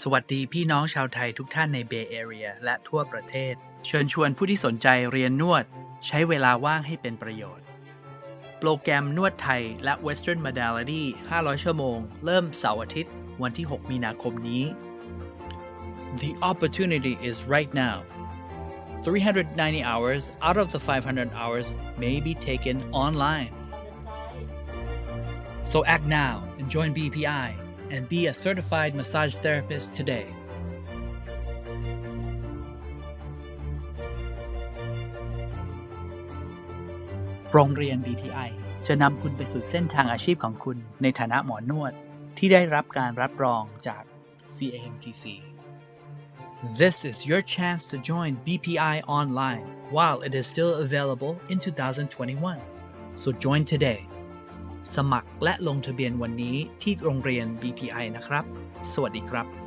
สวัสดีพี่น้องชาวไทยทุกท่านใน Bay Area และทั่วประเทศ เชิญชวนผู้ที่สนใจเรียนนวด ใช้เวลาว่างให้เป็นประโยชน์ โปรแกรมนวดไทยและ Western Modality 500 ชั่วโมง เริ่มเสาร์อาทิตย์วันที่ 6 มีนาคมนี้ The opportunity is right now. 390 hours out of the 500 hours may be taken online. So act now and join BPI and be a certified massage therapist today. โรงเรียน BPI จะนำคุณไปสู่เส้นทางอาชีพของคุณในฐานะหมอนวด ที่ได้รับการรับรองจาก CAMTC. This is your chance to join BPI online while it is still available in 2021. So join today. สมัครและลงทะเบียนวันนี้ที่โรงเรียน BPI นะครับ สวัสดีครับ